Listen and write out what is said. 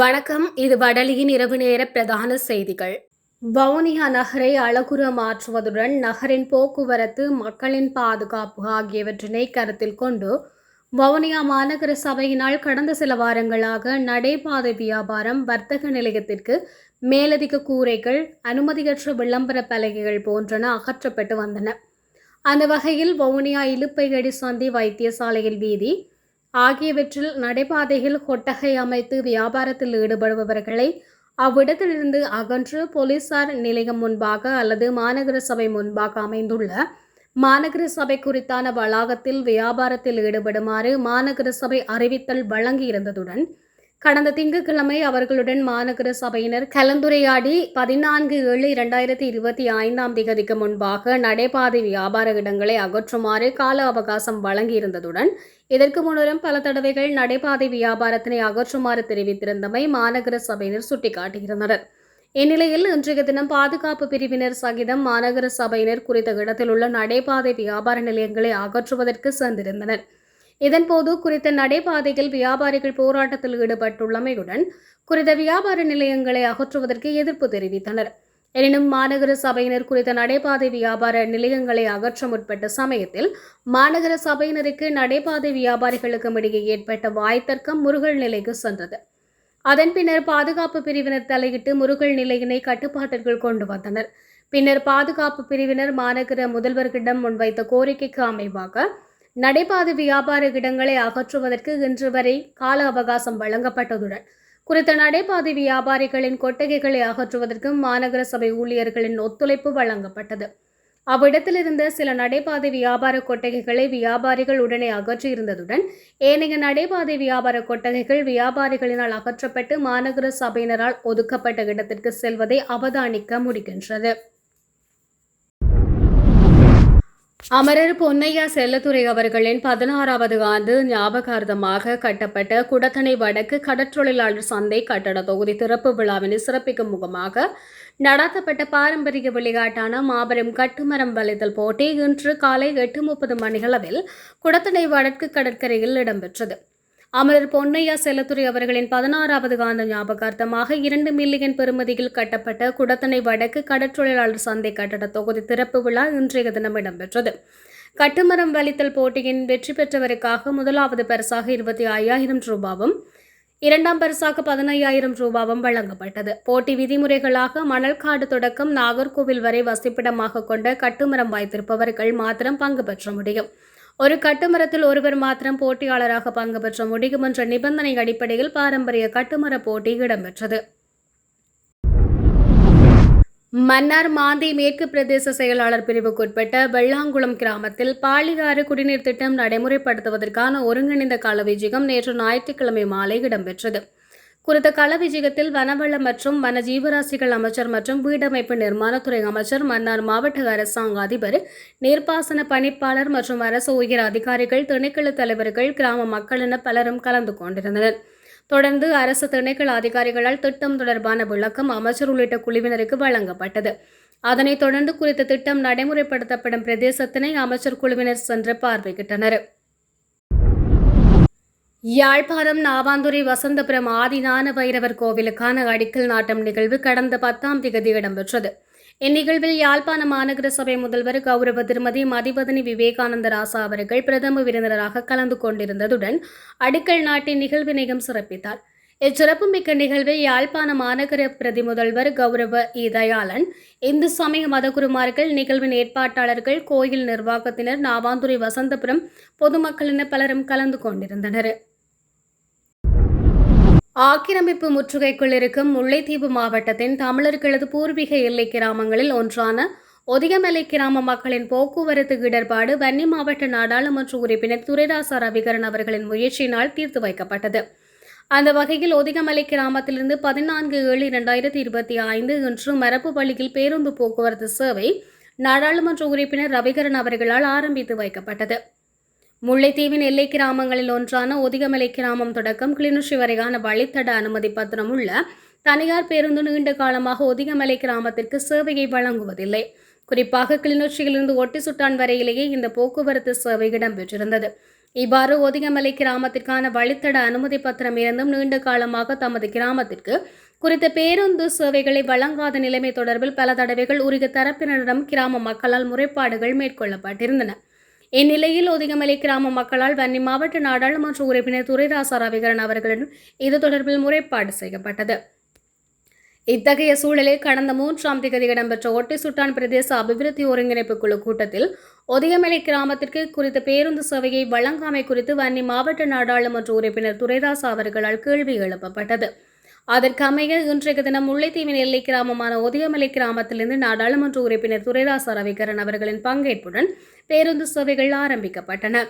வணக்கம். இது வடலியின் இரவு நேர பிரதான செய்திகள். வவுனியா நகரை அழகுற மாற்றுவதுடன் நகரின் போக்குவரத்து மக்களின் பாதுகாப்பு ஆகியவற்றினை கருத்தில் கொண்டு வவுனியா மாநகர சபையினால் கடந்த சில வாரங்களாக நடைபாதை வியாபாரம் வர்த்தக நிலையத்திற்கு மேலதிக கூரைகள் அனுமதியற்ற விளம்பர பலகைகள் போன்றன அகற்றப்பட்டு வந்தன. அந்த வகையில் வவுனியா இலுப்பையடி சந்தி வைத்தியசாலையில் வீதி ஆகியவற்றில் நடைபாதையில் கொட்டகை அமைத்து வியாபாரத்தில் ஈடுபடுபவர்களை அவ்விடத்திலிருந்து அகன்று போலீசார் நிலையம் முன்பாக அல்லது மாநகர சபை முன்பாக அமைந்துள்ள மாநகர சபை குறித்தான வளாகத்தில் வியாபாரத்தில் ஈடுபடுமாறு மாநகர சபை அறிவித்தல் வழங்கியிருந்ததுடன் கடந்த திங்கட்கிழமை அவர்களுடன் மாநகர சபையினர் கலந்துரையாடி பதினான்கு ஏழு இரண்டாயிரத்தி இருபத்தி ஐந்தாம் திகதிக்கு முன்பாக நடைபாதை வியாபார இடங்களை அகற்றுமாறு கால அவகாசம் வழங்கியிருந்ததுடன் இதற்கு முன்னரும் பல தடவைகள் நடைபாதை வியாபாரத்தினை அகற்றுமாறு தெரிவித்திருந்தமை மாநகர சபையினர் சுட்டிக்காட்டியிருந்தனர். இந்நிலையில் இன்றைய தினம் பாதுகாப்பு பிரிவினர் சகிதம் மாநகர சபையினர் குறித்த இடத்தில் உள்ள நடைபாதை வியாபார நிலையங்களை அகற்றுவதற்கு சென்றிருந்தனர் இதன்போது குறித்த நடைபாதையில் வியாபாரிகள் போராட்டத்தில் ஈடுபட்டுள்ளமையுடன் குறித்த வியாபார நிலையங்களை அகற்றுவதற்கு எதிர்ப்பு தெரிவித்தனர். எனினும் மாநகர சபையினர் குறித்த நடைபாதை வியாபார நிலையங்களை அகற்ற முற்பட்ட சமயத்தில் மாநகர சபையினருக்கு நடைபாதை வியாபாரிகளுக்கும் இடையே ஏற்பட்ட வாய்த்தர்க்கம் முருகல் நிலைக்கு சென்றது. அதன் பின்னர் பாதுகாப்பு பிரிவினர் தலையிட்டு முருகல் நிலையினை கட்டுப்பாட்டிற்குள் கொண்டு வந்தனர். பின்னர் பாதுகாப்பு பிரிவினர் மாநகர முதல்வர்களிடம் முன்வைத்த கோரிக்கைக்கு அமைவாக நடைபாதை வியாபார இடங்களை அகற்றுவதற்கு இன்று வரை கால அவகாசம் வழங்கப்பட்டதுடன் குறித்த நடைபாதை வியாபாரிகளின் கொட்டகைகளை அகற்றுவதற்கும் மாநகர சபை ஊழியர்களின் ஒத்துழைப்பு வழங்கப்பட்டது. அவ்விடத்திலிருந்த சில நடைபாதை வியாபார கொட்டகைகளை வியாபாரிகள் உடனே அகற்றியிருந்ததுடன் ஏனைய நடைபாதை வியாபார கொட்டகைகள் வியாபாரிகளினால் அகற்றப்பட்டு மாநகர சபையினரால் ஒதுக்கப்பட்ட இடத்திற்கு செல்வதை அவதானிக்க முடிகின்றது. அமரர் பொன்னையா செல்லத்துறை அவர்களின் பதினாறாவது ஆண்டு ஞாபகார்த்தமாக கட்டப்பட்ட குடத்தனை வடக்கு கடற்றொழிலாளர் சந்தை கட்டட தொகுதி திறப்பு விழாவினை சிறப்பிக்கும் முகமாக நடத்தப்பட்ட பாரம்பரிய விளையாட்டான மாபெரும் கட்டுமரம் வளைத்தல் போட்டி இன்று காலை எட்டு முப்பது மணிகளவில் குடத்தனை வடக்கு கடற்கரையில் இடம்பெற்றது. அமரர் பொன்னையா செல்லத்துறை அவர்களின் பதினாறாவது காந்த ஞாபகார்த்தமாக இரண்டு மில்லியன் பெறுமதியில் கட்டப்பட்ட குடத்தனை வடக்கு கடற்றொழிலாளர் சந்தை கட்டட தொகுதி திறப்பு விழா இன்றைய தினம் இடம்பெற்றது. கட்டுமரம் வலித்தல் போட்டியின் வெற்றி பெற்றவருக்காக முதலாவது பரிசாக இருபத்தி ஐயாயிரம் ரூபாவும் இரண்டாம் பரிசாக பதினையாயிரம் ரூபாவும் வழங்கப்பட்டது. போட்டி விதிமுறைகளாக மணல்காடு தொடக்கம் நாகர்கோவில் வரை வசிப்பிடமாக கொண்ட கட்டுமரம் வாய்த்திருப்பவர்கள் மாத்திரம் பங்கு பெற்ற முடியும். ஒரு கட்டுமரத்தில் ஒருவர் மாத்திரம் போட்டியாளராக பங்கு பெற்ற முடிகுமன்ற நிபந்தனை அடிப்படையில் பாரம்பரிய கட்டுமர போட்டி இடம்பெற்றது. மன்னார் மாந்தி மேற்கு பிரதேச செயலாளர் பிரிவுக்குட்பட்ட வெள்ளாங்குளம் கிராமத்தில் பாலிகாறு குடிநீர் திட்டம் நடைமுறைப்படுத்துவதற்கான ஒருங்கிணைந்த களவிஜயம் நேற்று ஞாயிற்றுக்கிழமை மாலை இடம்பெற்றது. குறித்த களவிஜயத்தில் வனவள மற்றும் வன ஜீவராசிகள் அமைச்சர் மற்றும் வீடமைப்பு நிர்மாணத்துறை அமைச்சர் மன்னார் மாவட்ட அரசாங்க அதிபர் நீர்ப்பாசன பணிப்பாளர் மற்றும் அரசு உயர் அதிகாரிகள் திணைக்கள தலைவர்கள் கிராம மக்கள் என பலரும் கலந்து கொண்டிருந்தனர். தொடர்ந்து அரசு திணைக்கள அதிகாரிகளால் திட்டம் தொடர்பான விளக்கம் அமைச்சர் உள்ளிட்ட குழுவினருக்கு வழங்கப்பட்டது. அதனைத் தொடர்ந்து குறித்த திட்டம் நடைமுறைப்படுத்தப்படும் பிரதேசத்தினை அமைச்சர் குழுவினர் சென்று பார்வையிட்டனர். யாழ்ப்பாணம் நாவாந்துறை வசந்தபுரம் ஆதிநான பைரவர் கோவிலுக்கான அடிக்கல் நாட்டம் நிகழ்வு கடந்த பத்தாம் திகதி இடம்பெற்றது. இந்நிகழ்வில் யாழ்ப்பாண மாநகர சபை முதல்வர் கௌரவ திருமதி மதிபதனி விவேகானந்த ராசா அவர்கள் பிரதம விருந்தினராக கலந்து கொண்டிருந்ததுடன் அடிக்கல் நாட்டின் நிகழ்வினையும் சிறப்பித்தார். இச்சிறப்புமிக்க நிகழ்வில் யாழ்ப்பாண மாநகர பிரதி முதல்வர் கௌரவ இ. தயாளன் இந்து சமய மதகுருமார்கள் நிகழ்வின் ஏற்பாட்டாளர்கள் கோயில் நிர்வாகத்தினர் நாவாந்துறை வசந்தபுரம் பொதுமக்கள் என பலரும் கலந்து கொண்டிருந்தனர். ஆக்கிரமிப்பு முற்றுகைக்குள் இருக்கும் முல்லைத்தீவு மாவட்டத்தின் தமிழர்களது பூர்வீக எல்லை கிராமங்களில் ஒன்றான ஒதிகமலை கிராம மக்களின் போக்குவரத்து இடர்பாடு வன்னி மாவட்ட நாடாளுமன்ற உறுப்பினர் துரைராசா ரவிகரன் அவர்களின் முயற்சியினால் தீர்த்து வைக்கப்பட்டது. அந்த வகையில் ஒதிகமலை கிராமத்திலிருந்து பதினான்கு ஏழு இரண்டாயிரத்தி இருபத்தி ஐந்து இன்று மரப்பு பள்ளியில் பேருந்து போக்குவரத்து சேவை நாடாளுமன்ற உறுப்பினர் ரவிகரன் அவர்களால் ஆரம்பித்து வைக்கப்பட்டது. முல்லைத்தீவின் எல்லை கிராமங்களில் ஒன்றான ஒதிகமலை கிராமம் தொடக்கம் கிளிநொச்சி வரையான வழித்தட அனுமதி பத்திரம் உள்ள தனியார் பேருந்து நீண்ட காலமாக ஒதிகமலை கிராமத்திற்கு சேவையை வழங்குவதில்லை. குறிப்பாக கிளிநொச்சியிலிருந்து ஒட்டி சுட்டான் வரையிலேயே இந்த போக்குவரத்து சேவை இடம்பெற்றிருந்தது. இவ்வாறு ஒதிகமலை கிராமத்திற்கான வழித்தட அனுமதி பத்திரம் இருந்தும் நீண்ட காலமாக தமது கிராமத்திற்கு குறித்த பேருந்து சேவைகளை வழங்காத நிலைமை தொடர்பில் பல தடவைகள் உரிய தரப்பினரிடம் கிராம மக்களால் முறைப்பாடுகள் மேற்கொள்ளப்பட்டிருந்தன. இந்நிலையில் ஒதிகமலை கிராம மக்களால் வன்னி மாவட்ட நாடாளுமன்ற உறுப்பினர் துரைராசா ரவிகரன் அவர்களிடம் இது தொடர்பில் முறைப்பாடு செய்யப்பட்டது. இத்தகைய சூழலில் கடந்த மூன்றாம் தேதி இடம்பெற்ற ஒட்டி சுட்டான் பிரதேச அபிவிருத்தி ஒருங்கிணைப்பு குழு கூட்டத்தில் ஒதியமலை கிராமத்திற்கு குறித்த பேருந்து சேவையை வழங்காமை குறித்து வன்னி மாவட்ட நாடாளுமன்ற உறுப்பினர் துரைதாஸ் அவர்களால் கேள்வி எழுப்பப்பட்டது. அதற்கமைய இன்றைய தினம் முல்லைத்தீவின் எல்லை கிராமமான உதயமலை கிராமத்திலிருந்து நாடாளுமன்ற உறுப்பினர் துரைராச ரவிகரன் அவர்களின் பங்கேற்புடன் பேருந்து சேவைகள் ஆரம்பிக்கப்பட்டன.